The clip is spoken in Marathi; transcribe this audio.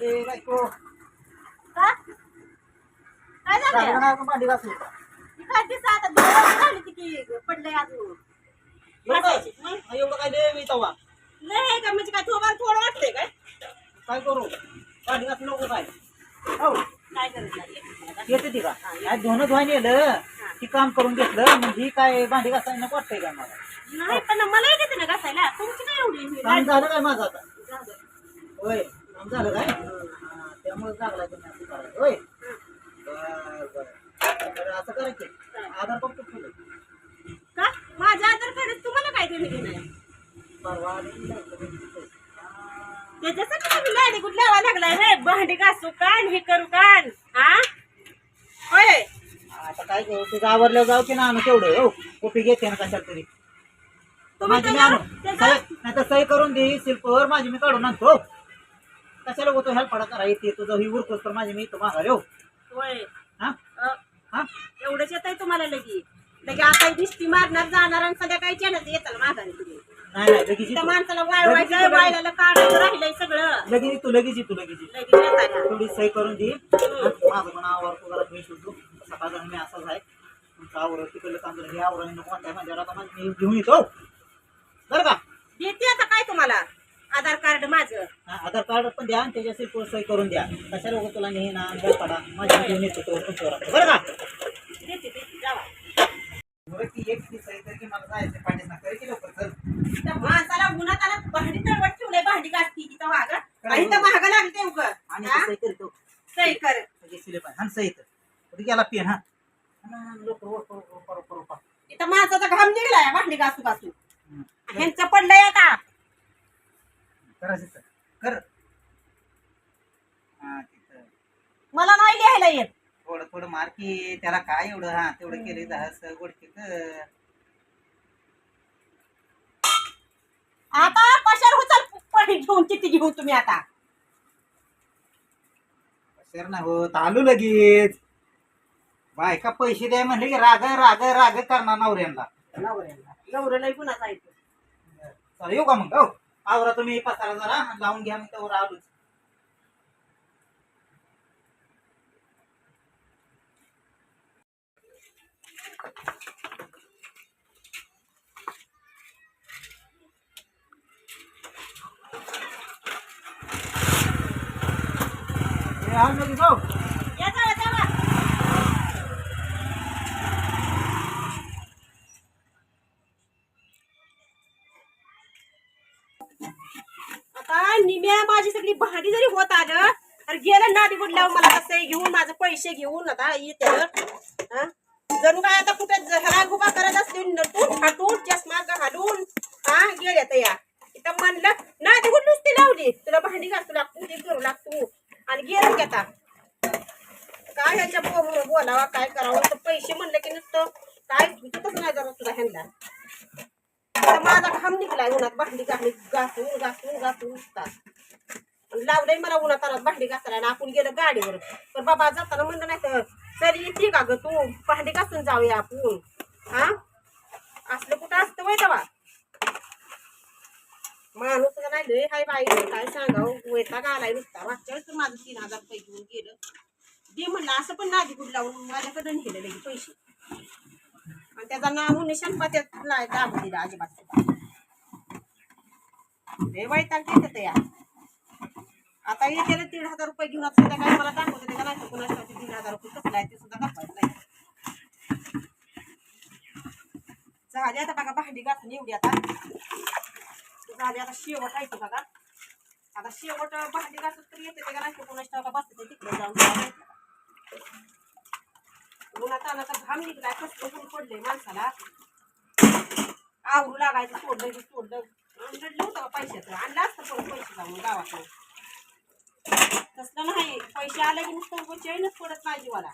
ए बायको का काय झालं भांडी घासली का? आता दोन झाली ती की पडलंय अजून एवढं काय हा, एवढं काय दे मी तवा लय आहे का म्हणजे काय थोडं थोडं वाटतंय काय काय करू भांडी घासली नको काय हो काय नाही येते ती का आज धुणं धुवायला येलं ती काम करून घेतलं म्हणजे काय भांडी घासायला नको वाटतंय का मला नाही पण मला येते ना घासायला तुमची काय एवढी ही काम झालं काय माझं आता झालं. होय झालं काय? हा, त्यामुळे लागला तुम्ही असं करायला होय? बर बर असं करा की. आधार फक्त फुलं का? माझ्या आधार कार्ड तुम्हाला काय देणं घेणं आहे? परवा आली लागलं. त्याच्यासाठी तुम्ही लाईनी कुठे लावा लागलाय रे? भांडी घासू कान हे करू कान. हा होय? आता काय करू? तुझं आवरल्यावर जाऊ की ना आणू तेवढं हो. कॉपी घेते ना कशाला तरी. तुम्ही माझी त्याला- त्याचा- सही नाही तर सही करून दे शिल्पवर माझी मी काढून आणतो कशाला होतो हेल्प पडा करा येते तुझं ही उरकोस तर माझी मी होय. हा? अ, हा? एवढंच येत आहे तुम्हाला लगी. लगे आता दिसती मारणार जाणार आणि संध्याकाळी चॅनल येताल माघारी. तुम्ही नाही नाही लगेच त्या येतो माणसाला वाळवायचं वाळल्याला काढायचं राहिलंय सगळं. लगेच येतो लगेच येतो लगेच येतो लगेच येताय थोडी सही करून दे. माझं पण मी शोधतो सकाळ मी असाच आहे. तुमचं आवड तिकडलं काम हे आवरण नको म्हणताय. म्हणजे आता माझं मी घेऊन येतो. बरं का देते आता काय तुम्हाला आधार कार्ड माझं हा, आधार कार्ड पण द्या आणि त्याच्या शिल्प सही करून द्या. कशा लोक तुला नेही ना अंदर पडा माझ्या घेऊन येतो तो तुमच्यावर आता. बरं का? एक मला जायचं पाणी की लवकर चल. त्या माणसाला उन्हात आला भांडी तळवट ठेवलंय भांडी वाग आणि तर महाग लागते उग. आणि ते सही करतो सही कर. पाहिजे हा सही कर कुठे गेला पेन हा? रोप इथं माणसाचा घाम निघलाय भांडी घासू घासू. ह्यांचं पडलंय आता. करायचं तर. कर हा तिथं. मला नाही लिहायला येत. थोडं थोडं मार्की त्याला काय एवढं? हा तेवढं केलं दहा गोडके कर आता कशावर होचाल पाणी घेऊन किती घेऊन तुम्ही आता? शर नाही होत? आलो लगेच. बायका पैसे द्या म्हणले की राग राग राग करणार नवऱ्यांना. नवऱ्याला नवऱ्याला गुन्हा येतो चला येऊ का मग? हो. आवरा तुम्ही पसारा जरा लावून घ्या मी त्यावर आलोच हे आलो लगेच go. आता म्या माझी सगळी भांडी जरी होत आलं तर गेलं नाटी बुडल्यावर मला कसं घेऊन माझं पैसे घेऊन आता येते जणू काय आता कुठे राग करत असते नटून फाटून चष्मा घालून हा गेल्या तर या. इथं म्हणलं नाटी गुड नुसती लावली. तुला भांडी घालतो लागतो ते करू लागतो. आणि गेलं की आता. काय ह्याच्या बोलावा काय करावं? तर पैसे म्हणलं की नुसतं काय सुचतच नाही जरा तुला ह्यांना. माझा घाम निघलाय उन्हात भांडी घाली घासून घासून घासून उठतात लावलंय मला उन्हात आणत भांडी घासायला आणि आपण गेलं गाडीवर. पण बाबा जाताना म्हणलं नाही तर तरी येते का ग तू? भांडी घासून जाऊया आपण. हा? असलं कुठं असतं वय तेव्हा? माणूस नाही लय हाय बाई काय सांगाव? वैताग आलाय नुसता. मागच्या वेळेस तर माझं तीन हजार रुपये घेऊन गेलं. दे म्हणलं असं पण नादी गुड लावून माझ्याकडे नेले पैसे. आणि त्याचा नाव निशाण पात्यात नाही दाब दिला अजिबात. लय वैताग देत या आता येते ना दीड हजार रुपये घेऊन आता काय मला दाखवते ते का नाही तर कुणाच्या दीड हजार रुपये कसला आहे ते सुद्धा दाखवत नाही. झाली आता बघा भांडी गाठून एवढी आता. झाली आता शेवट आहे बघा. आता शेवट भांडी गाठत तर येते ते का नाही कोणाच्या बसते तिकडे जाऊन. काय माहीत घाम निघलाय कसलं ऊन पडलंय माणसाला. आवरू लागायचं सोडलं की सोडलं. आणि होतं का पैशाचं? आणलं असतं परत पैसे जाऊन गावात तसलं नाही. पैसे आले की नुसतं चैनच पडत नाही जीवाला.